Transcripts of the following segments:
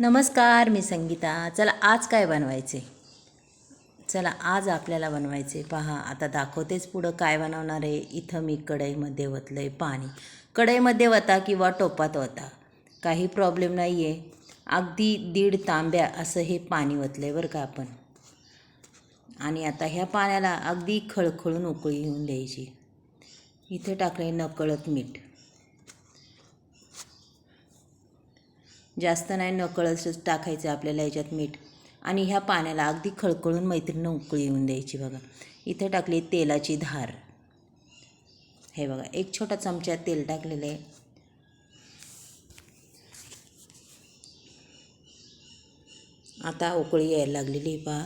नमस्कार मी संगीता. चला आज काय बनवायचे? चला आज आपल्याला बनवायचे. पहा आता दाखवतेच पुढं काय बनवणार आहे. इथं मी कढईमध्ये वतलं आहे पाणी. कढईमध्ये वता किंवा टोपात वता. काही प्रॉब्लेम नाही आहे अगदी दीड तांब्या असं हे पाणी वतलं आहे बरं का आपण. आणि आता ह्या पाण्याला अगदी खळखळून उकळी येऊन द्यायची. इथे टाकलं नकळत मीठ. जास्त नाही नकळतच टाकायचं आपल्याला याच्यात मीठ. आणि ह्या पाण्याला अगदी खळखळून मैत्रीण उकळी येऊन द्यायची बघा. इथं टाकली तेलाची धार. हे बघा एक छोटा चमचा तेल टाकलेलं आहे. आता उकळी यायला लागलेली आहे पहा.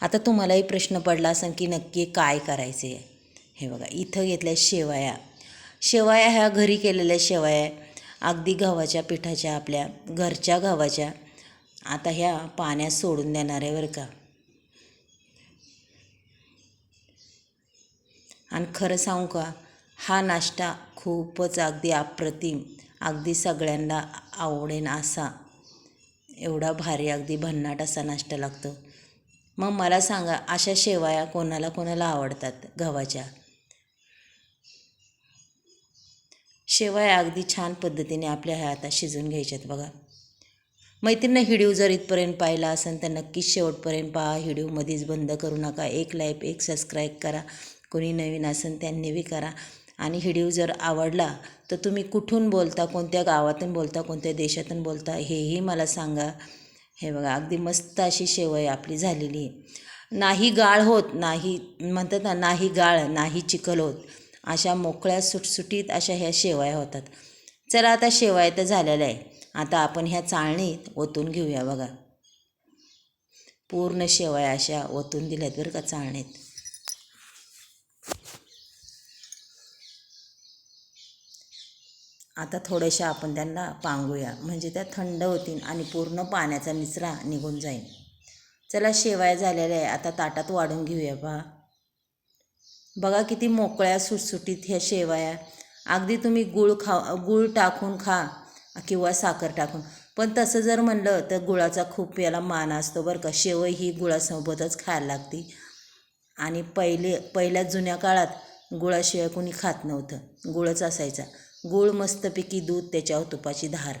आता तुम्हालाही प्रश्न पडला असं की नक्की काय करायचे आहे हे बघा इथं घेतल्या शेवया. शेवया ह्या घरी केलेल्या शेवया अगदी गव्हाच्या पिठाच्या आपल्या घरच्या गव्हाच्या. आता ह्या पाण्यात सोडून देणार आहे बरं का. आणि खरं सांगू का हा नाश्ता खूपच अगदी अप्रतिम अगदी सगळ्यांना आवडेन असा. एवढा भारी अगदी भन्नाट असा नाश्ता लागतो. मग मला सांगा अशा शेवया कोणाला कोणाला आवडतात गव्हाच्या? शेवया अगदी छान पद्धतीने आपल्या ह्या आता शिजून घ्यायच्यात बघा. मैत्रिणी हिडीव जर इथपर्यंत पाहिला असेल तर नक्कीच शेवटपर्यंत पहा. हिडीवमध्येच बंद करू नका. एक लाईक एक सबस्क्राईब करा. कोणी नवीन असेल त्यांनी बी करा. आणि हिडीव जर आवडला तर तुम्ही कुठून बोलता कोणत्या गावातून बोलता कोणत्या देशातून बोलता हेही मला सांगा. हे बघा अगदी मस्त अशी शेवय आपली झालेली आहे. नाही गाळ होत नाही म्हणतात ना नाही गाळ नाही चिखल होत. अशा मोकळ्या सुटसुटीत अशा ह्या शेवया होतात. चला आता शेवाय तर झालेल्या आहे. आता आपण ह्या चाळणीत ओतून घेऊया बघा. पूर्ण शेवया अशा ओतून दिल्यात बरं का चाळणीत. आता थोड्याशा आपण त्यांना पांगूया. म्हणजे त्या थंड होतील आणि पूर्ण पाण्याचा निचरा निघून जाईल. चला शेवाय झालेल्या आहे. आता ताटात वाढून घेऊया पहा. बघा किती मोकळ्या सुटसुटीत ह्या शेवया. अगदी तुम्ही गुळ खा गुळ टाकून खा किंवा साखर टाकून. पण तसं जर म्हणलं तर गुळाचा खूप याला मान असतो बरं का. शेवई ही गुळासोबतच खायला लागते. आणि पहिले पहिल्या जुन्या काळात गुळाशिवाय कोणी खात नव्हतं. गुळच असायचा. गुळ मस्तपैकी दूध त्याच्यावर तुपाची धार.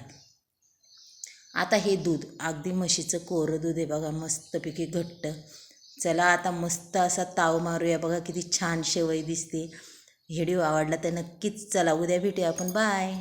आता हे दूध अगदी म्हशीचं कोरं दूध आहे बघा मस्तपैकी घट्ट. चला आता मस्त असा ताव मारूया. बघा किती छान शेवई दिसते. व्हिडिओ आवडला तर नक्कीच चला उद्या भेटूया आपण. बाय.